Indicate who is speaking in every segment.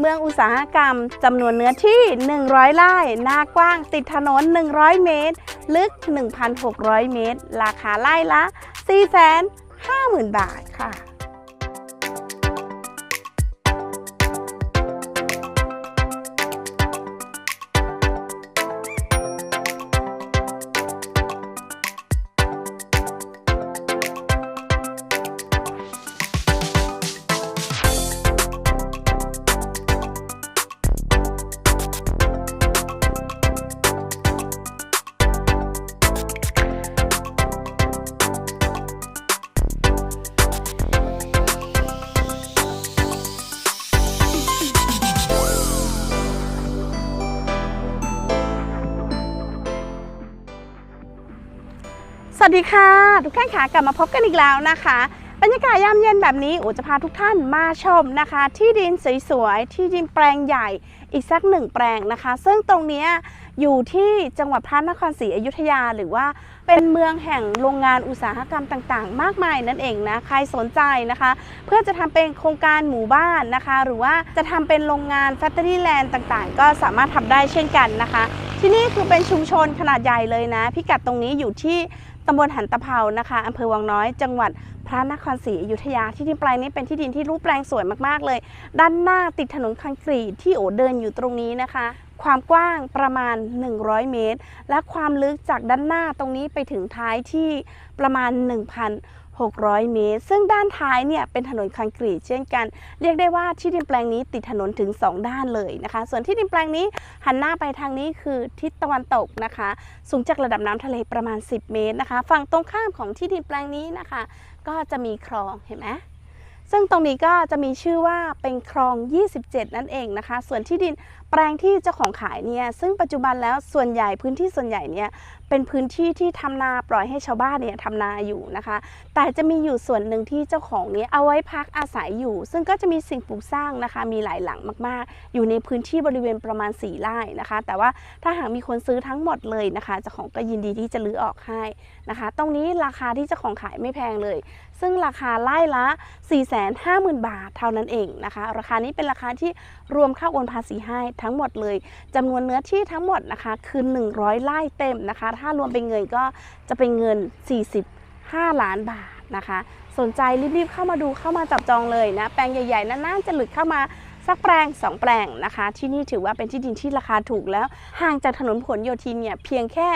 Speaker 1: เมืองอุตสาหกรรมจำนวนเนื้อที่ 100 ไร่ หน้ากว้างติดถนน 100 เมตร ลึก 1,600 เมตร ราคาไร่ละ 450,000 บาทค่ะ สวัสดีค่ะ ทุกท่านค่ะกลับมาพบกันอีกแล้วนะคะ บรรยากาศยามเย็นแบบนี้อูจะพาทุกท่านมาชมนะคะ ที่ดินสวยๆที่ดินแปลงใหญ่อีกสักหนึ่งแปลงนะคะ ซึ่งตรงนี้อยู่ที่จังหวัดพระนครศรีอยุธยา หรือว่าเป็นเมืองแห่งโรงงานอุตสาหกรรมต่างๆ มากมายนั่นเองนะใครสนใจนะคะ เพื่อจะทำเป็นโครงการหมู่บ้านนะคะ หรือว่าจะทำเป็นโรงงานแฟคทอรี่แลนด์ต่างๆ ก็สามารถทำได้เช่นกันนะคะ ที่นี่คือเป็นชุมชนขนาดใหญ่เลยนะ พิกัดตรงนี้อยู่ที่ ตำบลหันตะเภานะคะอำเภอวังน้อย จังหวัดพระนครศรีอยุธยาที่ดินแปลงนี้เป็นที่ดินที่รูปแปลงสวยมากๆเลย ด้านหน้าติดถนนคอนกรีตที่โอเดินอยู่ตรงนี้นะคะ ความกว้างประมาณ 100 เมตร และความลึกจากด้านหน้าตรงนี้ไปถึงท้ายที่ประมาณ 1,000 600 เมตร ซึ่งด้านท้ายเนี่ยเป็นถนนคอนกรีตเช่นกัน เรียกได้ว่าที่ดินแปลงนี้ติดถนนถึง 2 ด้านเลยนะคะ ส่วนที่ดินแปลงนี้หันหน้าไปทางนี้คือทิศตะวันตกนะคะ สูงจากระดับน้ำทะเลประมาณ 10 เมตรนะคะ ฝั่งตรงข้ามของที่ดินแปลงนี้นะคะ ก็จะมีคลองเห็นไหมซึ่งตรงนี้ก็จะมีชื่อว่าเป็นคลอง 27 นั่นเองนะคะ ส่วนที่ดิน แปลงที่เจ้าของขายเนี่ยซึ่งปัจจุบันแล้วส่วนใหญ่พื้นที่ส่วนใหญ่เนี่ยเป็นพื้นที่ที่ทำนาปล่อยให้ชาวบ้านเนี่ยทำนาอยู่นะคะ แต่จะมีอยู่ส่วนหนึ่งที่เจ้าของเนี่ยเอาไว้พักอาศัยอยู่ ซึ่งก็จะมีสิ่งปลูกสร้างนะคะ มีหลายหลังมากๆ อยู่ในพื้นที่บริเวณประมาณ4ไร่นะคะ แต่ว่าถ้าหากมีคนซื้อทั้งหมดเลยนะคะเจ้าของก็ยินดีที่จะรื้อออกให้นะคะ ตรงนี้ราคาที่เจ้าของขายไม่แพงเลย ซึ่งราคาไล่ละ 450,000 บาทเท่านั้นเองนะคะ ราคานี้เป็นราคาที่รวมค่าโอนภาษีให้ทั้งหมดเลยจำนวนเนื้อที่ทั้งหมดนะคะคือ100ไร่เต็มนะคะ ถ้ารวมเป็นเงินก็จะเป็นเงิน 45 ล้านบาทนะคะ สนใจรีบๆเข้ามาดูเข้ามาจับจองเลยนะ แปลงใหญ่ๆนั้นน่าจะหลุดเข้ามาสักแปลง 2 แปลงนะคะ ที่นี่ถือว่าเป็นที่ดินที่ราคาถูกแล้ว ห่างจากถนนผลโยธินเนี่ยเพียงแค่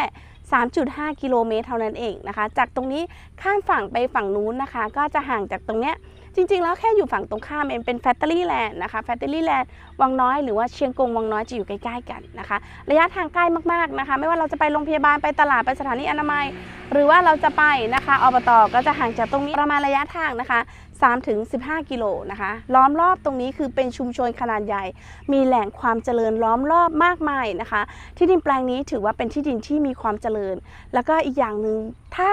Speaker 1: 3.5 กิโลเมตรเท่านั้นเองนะคะ จากตรงนี้ข้ามฝั่งไปฝั่งนู้นนะคะ ก็จะห่างจากตรงเนี้ย จริง ๆ แล้วแค่อยู่ฝั่งตรงข้ามเองเป็นแฟคทอรี่แลนด์นะคะแฟคทอรี่แลนด์วังน้อยหรือว่าเชียงกงวังน้อยจะอยู่ใกล้ๆกันนะคะ ระยะทางใกล้มากๆนะคะ ไม่ว่าเราจะไปโรงพยาบาลไปตลาดไปสถานีอนามัย หรือว่าเราจะไปนะคะอบตก็จะห่างจากตรงนี้ประมาณระยะทางนะคะ3ถึง15 กิโลนะคะ ล้อมรอบตรงนี้คือเป็นชุมชนขนาดใหญ่ มีแหล่งความเจริญล้อมรอบมากมายนะคะ ที่ดินแปลงนี้ถือว่าเป็นที่ดินที่มีความเจริญ แล้วก็อีกอย่างหนึ่งถ้า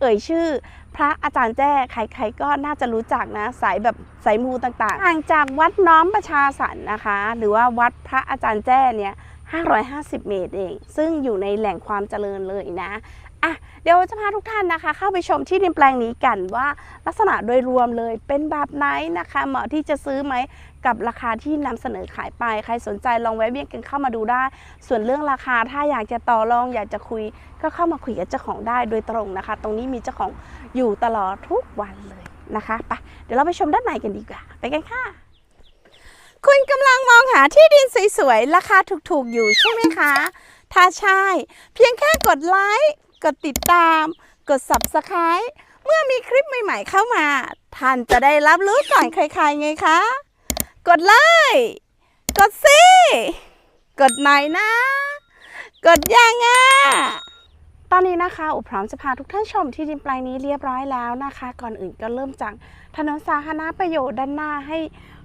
Speaker 1: เอ่ยชื่อ พระอาจารย์แจ้ใครๆก็น่าจะรู้จักนะสายแบบสายมูต่างๆห่างจากวัดน้อมประชาสรรนะคะ หรือว่าวัดพระอาจารย์แจ้เนี่ย550 เมตรเอง ซึ่งอยู่ในแหล่งความเจริญเลยนะอะเดี๋ยวจะพาทุกท่านนะคะ เข้าไปชมที่ดินแปลงนี้กันว่าลักษณะโดยรวมเลยเป็นแบบไหนนะคะ เหมาะที่จะซื้อไหม กับราคาที่นำเสนอขายไป ใครสนใจลองแวะเวียนกันเข้ามาดูได้ ส่วนเรื่องราคาถ้าอยากจะต่อรองอยากจะคุย ก็เข้ามาคุยกับเจ้าของได้โดยตรงนะคะ ตรงนี้มีเจ้าของอยู่ตลอดทุกวันเลยนะคะไปเดี๋ยวเราไปชมด้านในกันดีกว่า ไปกันค่ะ คุณกำลังมองหาที่ดินสวยๆ ราคาถูกๆ อยู่ใช่ไหมคะ ถ้าใช่ เพียงแค่กดไลค์ กดติดตาม กด Subscribe เมื่อมีคลิปใหม่ๆเข้ามา ท่านจะได้รับรู้ก่อนใครๆไงคะ กดไลค์กดสิ กดหน่อยนะ กดยังอะตอนนี้นะคะอุพร้อมจะพาทุกท่านชมที่ดินแปลงนี้เรียบร้อยแล้วนะคะ ก่อนอื่นก็เริ่มจากถนนสาธารณประโยชน์ด้านหน้าให้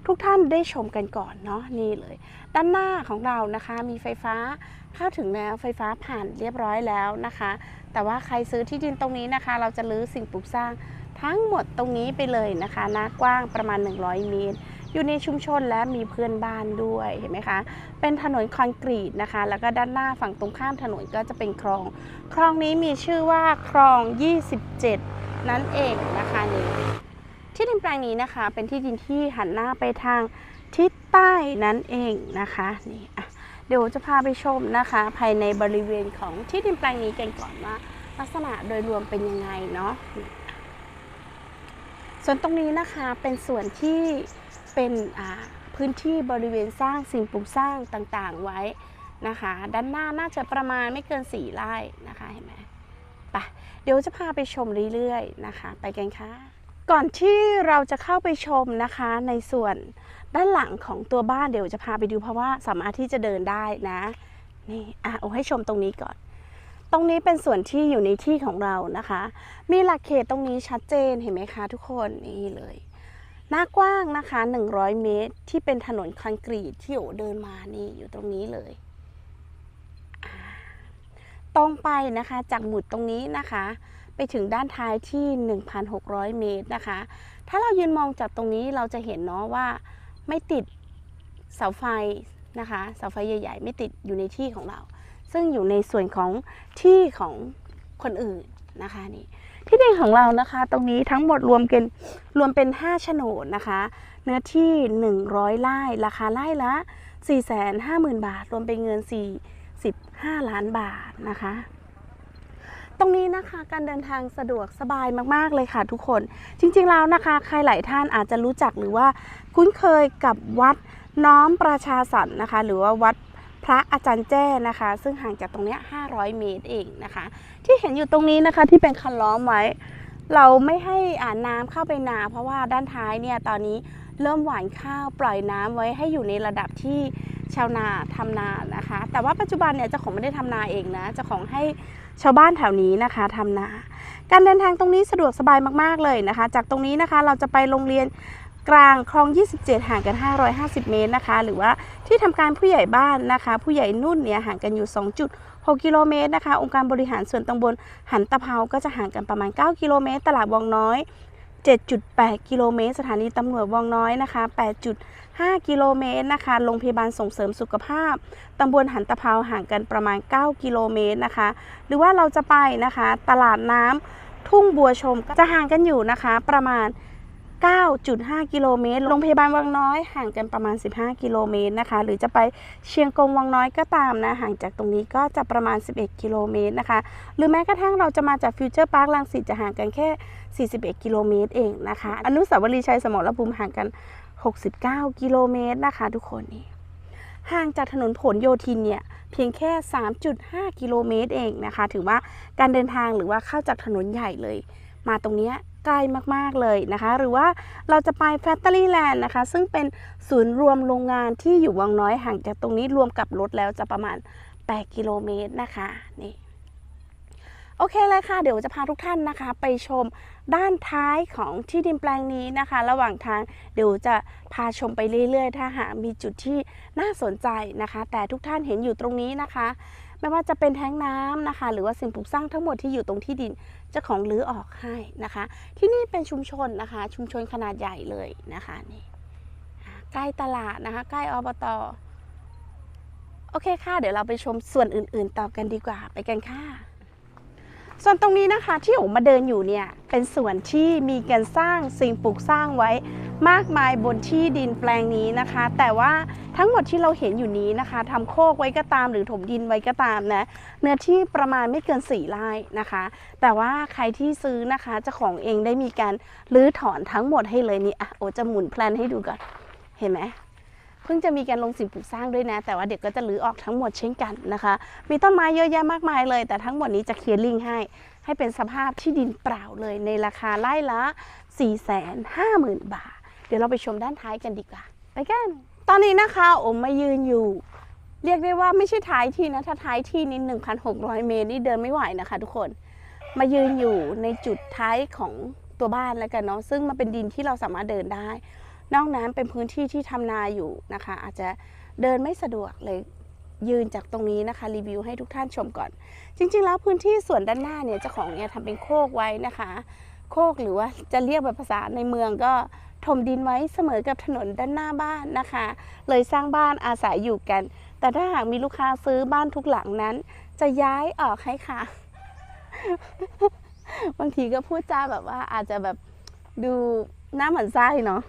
Speaker 1: ทุกท่านได้ชมกันก่อนเนาะนี่เลย ด้านหน้าของเรานะคะ มีไฟฟ้าเข้าถึงแล้วไฟฟ้าผ่านเรียบร้อยแล้วนะคะ แต่ว่าใครซื้อที่ดินตรงนี้นะคะ เราจะรื้อสิ่งปลูกสร้างทั้งหมดตรงนี้ไปเลยนะคะหน้ากว้างประมาณ 100 เมตร อยู่ในชุมชนและมีเพื่อนบ้านด้วยเห็นไหมคะ เป็นถนนคอนกรีตนะคะ แล้วก็ด้านหน้าฝั่งตรงข้ามถนนก็จะเป็นคลอง คลองนี้มีชื่อว่าคลอง 27 นั่นเองนะคะนี่ที่ดินแปลงนี้นะคะ เป็นที่ดินที่หันหน้าไปทางทิศใต้นั่นเองนะคะนี่อะเดี๋ยวจะพาไปชมนะคะ ภายในบริเวณของที่ดินแปลงนี้กันก่อนว่าลักษณะโดยรวมเป็นยังไงเนาะส่วนตรงนี้นะคะเป็นส่วนที่ เป็นพื้นที่บริเวณสร้างสิ่งปลูกสร้างต่างๆไว้นะคะ ด้านหน้าน่าจะประมาณไม่เกินสี่ไร่นะคะเห็นไหมไปเดี๋ยวจะพาไปชมเรื่อยๆนะคะ ไปกันค่ะ ก่อนที่เราจะเข้าไปชมนะคะในส่วนด้านหลังของตัวบ้านเดี๋ยวจะพาไปดูเพราะว่าสามารถที่จะเดินได้นะนี่อะโอ้ให้ชมตรงนี้ก่อน ตรงนี้เป็นส่วนที่อยู่ในที่ของเรานะคะ มีหลักเขตตรงนี้ชัดเจนเห็นไหมคะทุกคนนี่เลย หน้ากว้างนะคะ 100 เมตร ที่เป็นถนนคอนกรีตที่โอเดินมานี่อยู่ตรงนี้เลย ตรงไปนะคะจากหมุดตรงนี้นะคะ ไปถึงด้านท้ายที่ 1,600 เมตรนะคะ ถ้าเรายืนมองจากตรงนี้เราจะเห็นเนาะว่าไม่ติดเสาไฟนะคะเสาไฟใหญ่ ๆ ไม่ติดอยู่ในที่ของเรา ซึ่งอยู่ในส่วนของที่ของคนอื่นนะคะนี่ ที่ดินของเรานะคะ ตรงนี้ทั้งหมดรวมกันรวมเป็น 5 โฉนดนะคะ เนื้อที่ 100ไร่ราคาไร่ละ 450,000 บาท รวมเป็นเงิน 45 ล้านบาทนะคะ ตรงนี้นะคะการเดินทางสะดวกสบายมาก ๆ เลยค่ะทุกคน จริง ๆ แล้วนะคะ ใครหลายท่านอาจจะรู้จักหรือว่าคุ้นเคยกับวัดน้อมประชาสรรนะคะ หรือว่าวัด พระอาจารย์แจ้นะคะ ซึ่งห่างจากตรงนี้500 เมตรเองนะคะ ที่เห็นอยู่ตรงนี้นะคะที่เป็นคันล้อมไว้ เราไม่ให้น้ำเข้าไปนา เพราะว่าด้านท้ายเนี่ยตอนนี้เริ่มหว่านข้าวปล่อยน้ำไว้ให้อยู่ในระดับที่ชาวนาทำนานะคะ แต่ว่าปัจจุบันเนี่ยเจ้าของไม่ได้ทำนาเองนะเจ้าของให้ชาวบ้านแถวนี้นะคะทำนา การเดินทางตรงนี้สะดวกสบายมากๆเลยนะคะ จากตรงนี้นะคะเราจะไปโรงเรียน กลางคลอง 27 ห่างกัน 550 เมตรนะคะ หรือว่าที่ทำการผู้ใหญ่บ้านนะคะ ผู้ใหญ่นุ่นเนี่ยห่างกันอยู่ 2.6 กิโลเมตรนะคะ องค์การบริหารส่วนตำบลหันตะเภาก็จะห่างกันประมาณ 9 กิโลเมตร ตลาดวังน้อย 7.8 กิโลเมตร สถานีตำรวจวังน้อยนะคะ 8.5 กิโลเมตรนะคะโรงพยาบาลส่งเสริมสุขภาพตำบลหันตะเภาห่างกันประมาณ 9 กิโลเมตรนะคะ หรือว่าเราจะไปนะคะ ตลาดน้ำทุ่งบัวชมก็จะห่างกันอยู่นะคะประมาณ 9.5 กิโลเมตร โรงพยาบาลวังน้อยห่างกันประมาณ 15 กิโลเมตรนะคะ หรือจะไปเชียงกงวังน้อยก็ตามนะ ห่างจากตรงนี้ก็จะประมาณ 11 กิโลเมตรนะคะ หรือแม้กระทั่งเราจะมาจากฟิวเจอร์พาร์คลังสิตจะห่างกันแค่ 41 กิโลเมตรเองนะคะ อนุสาวรีย์ชัยสมรภูมิห่างกัน 69 กิโลเมตรนะคะ ทุกคนนี่ห่างจากถนนผลโยธินเนี่ยเพียงแค่ 3.5 กิโลเมตรเองนะคะ ถือว่าการเดินทางหรือว่าเข้าจากถนนใหญ่เลย มาตรงเนี้ ยใกล้มากๆเลยนะคะ หรือว่าเราจะไปแฟ c ตอรี่แลนด์นะคะ ซึ่งเป็นศูนย์รวมโรงงานที่อยู่วังน้อยห่างจากตรงนี้รวมกับรถแล้วจะประมาณ 8 กิโลเมตรนะคะนี่โอเคเลยค่ะ เดี๋ยวจะพาทุกท่านนะคะ ไปชมด้านท้ายของที่ดินแปลงนี้นะคะ ระหว่างทางเดี๋ยวจะพาชมไปเรื่อยๆ ถ้าหากมีจุดที่น่าสนใจนะคะ แต่ทุกท่านเห็นอยู่ตรงนี้นะคะ ไม่ว่าจะเป็นแท้งน้ำนะคะ หรือว่าสิ่งปลูกสร้างทั้งหมดที่อยู่ตรงที่ดินจ้าของรื้อออกให้นะคะ ที่นี่เป็นชุมชนนะคะ ชุมชนขนาดใหญ่เลยนะคะนี่ใกล้ตลาดนะคะใกล้อบตโอเคค่ะ เดี๋ยวเราไปชมส่วนอื่นๆต่อกันดีกว่าไปกันค่ะ ส่วนตรงนี้นะคะที่โอมาเดินอยู่เนี่ยเป็นส่วนที่มีการสร้างสิ่งปลูกสร้างไว้ มากมายบนที่ดินแปลงนี้นะคะ แต่ว่าทั้งหมดที่เราเห็นอยู่นี้นะคะทำโคกไว้ก็ตามหรือถมดินไว้ก็ตามนะเนื้อที่ประมาณไม่เกิน4ไร่นะคะ แต่ว่าใครที่ซื้อนะคะเจ้าของเองได้มีการรื้อถอนทั้งหมดให้เลยนี่อะโอจะหมุนแพลนให้ดูก่อนเห็นไหมเพิ่งจะมีการลงสิ่งปลูกสร้างด้วยนะ แต่ว่าเด็กก็จะรื้อออกทั้งหมดเช่นกันนะคะ มีต้นไม้เยอะแยะมากมายเลย แต่ทั้งหมดนี้จะเคลียร์ลิงให้ ให้เป็นสภาพที่ดินเปล่าเลยในราคาไร่ละ 450,000 บาท เดี๋ยวเราไปชมด้านท้ายกันดีกว่า ไปกัน ตอนนี้นะคะโอมมายืนอยู่ เรียกได้ว่าไม่ใช่ท้ายที่นะ ถ้าท้ายที่นี้1,600 เมตรนี่เดินไม่ไหวนะคะ ทุกคน มายืนอยู่ในจุดท้ายของตัวบ้านแล้วกันเนาะ ซึ่งมันเป็นดินที่เราสามารถเดินได้ นอกนั้นเป็นพื้นที่ที่ทำนาอยู่นะคะ อาจจะเดินไม่สะดวกเลยยืนจากตรงนี้นะคะ รีวิวให้ทุกท่านชมก่อน จริง ๆ แล้วพื้นที่ส่วนด้านหน้าเนี่ยเจ้าของเนี่ยทำเป็นโคกไว้นะคะ โคกหรือว่าจะเรียกแบบภาษาในเมืองก็ถมดินไว้เสมอกับถนนด้านหน้าบ้านนะคะ เลยสร้างบ้านอาศัยอยู่กัน แต่ถ้าหากมีลูกค้าซื้อบ้านทุกหลังนั้น จะย้ายออกให้ค่ะ บางทีก็พูดจาแบบว่าอาจจะแบบดูหน้าหมันไส้เนาะ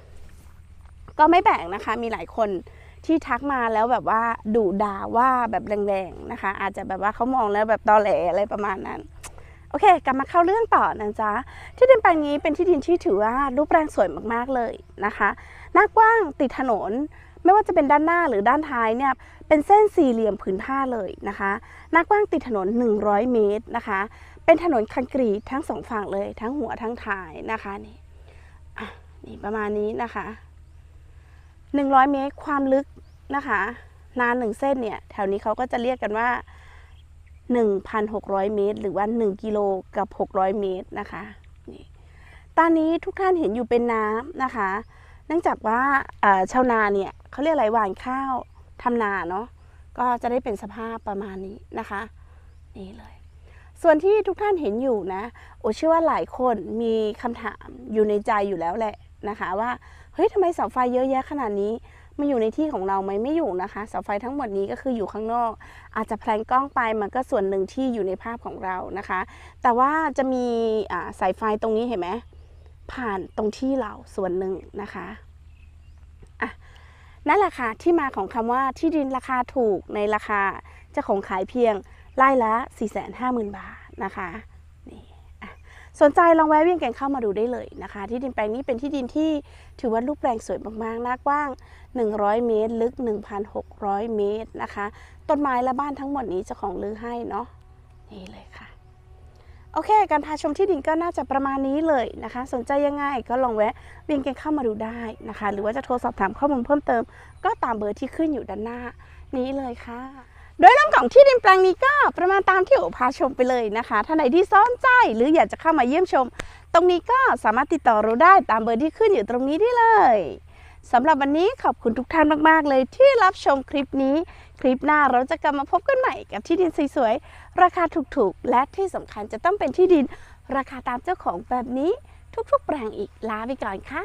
Speaker 1: ก็ไม่แปลกนะคะ มีหลายคนที่ทักมาแล้วแบบว่าดุด่าว่าแบบแรงๆนะคะ อาจจะแบบว่าเขามองแล้วแบบตอแหลอะไรประมาณนั้น โอเค กลับมาเข้าเรื่องต่อนะจ๊ะ ที่ดินแปลงนี้เป็นที่ดินที่ถือว่ารูปแปลงสวยมากๆเลยนะคะ หน้ากว้างติดถนน ไม่ว่าจะเป็นด้านหน้าหรือด้านท้ายเนี่ย เป็นเส้นสี่เหลี่ยมผืนผ้าเลยนะคะ หน้ากว้างติดถนน 100 เมตรนะคะ เป็นถนนคอนกรีตทั้งสองฝั่งเลย ทั้งหัวทั้งท้ายนะคะนี่นี่ประมาณนี้นะคะ 100 เมตรความลึกนะคะ นานหนึ่งเส้นเนี่ย แถวนี้เขาก็จะเรียกกันว่า 1,600 เมตร หรือว่า 1 กิโลกับ 600 เมตรนะคะนี่ตอนนี้ทุกท่านเห็นอยู่เป็นน้ำนะคะ เนื่องจากว่าชาวนาเนี่ยเขาเรียกอะไรหว่านข้าวทำนาเนาะก็จะได้เป็นสภาพประมาณนี้นะคะนี่เลย ส่วนที่ทุกท่านเห็นอยู่นะ โอเชื่อว่าหลายคนมีคำถามอยู่ในใจอยู่แล้วแหละนะคะ ว่าเฮ้ยทำไมเสาไฟเยอะแยะขนาดนี้ มันอยู่ในที่ของเราไหมไม่อยู่นะคะเสาไฟทั้งหมดนี้ก็คืออยู่ข้างนอก อาจจะแพลนกล้องไปมันก็ส่วนหนึ่งที่อยู่ในภาพของเรานะคะ แต่ว่าจะมีสายไฟตรงนี้เห็นไหมผ่านตรงที่เราส่วนหนึ่งนะคะนั่นแหละค่ะที่มาของคำว่าที่ดินราคาถูกในราคาเจะของขายเพียงไร่ละ 450,000 บาทนะคะ สนใจลองแวะเวียนกันเข้ามาดูได้เลยนะคะ ที่ดินแปลงนี้เป็นที่ดินที่ถือว่ารูปแปลงสวยมากๆหน้ากว้าง 100 เมตร ลึก 1,600 เมตรนะคะ ต้นไม้และบ้านทั้งหมดนี้จ้าของลือให้เนาะนี่เลยค่ะโอเค การพาชมที่ดินก็น่าจะประมาณนี้เลยนะคะ สนใจยังไงก็ลองแวะเวียนกันเข้ามาดูได้นะคะ หรือว่าจะโทรสอบถามข้อมูลเพิ่มเติม ก็ตามเบอร์ที่ขึ้นอยู่ด้านหน้านี้เลยค่ะ โดยเรวมของที่ดินแปลงนี้ก็ประมาณตามที่โอพาชมไปเลยนะคะท่านไหนที่สนใจหรืออยากจะเข้ามาเยี่ยมชม ตรงนี้ก็สามารถติดต่อเราได้ตามเบอร์ที่ขึ้นอยู่ตรงนี้ได้เลยสำหรับวันนี้ขอบคุณทุกท่านมากๆ เลยที่รับชมคลิปนี้ คลิปหน้าเราจะกลับมาพบกันใหม่กับที่ดินสวยๆราคาถูกๆ และที่สำคัญจะต้องเป็นที่ดิน ราคาตามเจ้าของแบบนี้ทุกๆ แปลงอีกลาไปก่อนค่ะ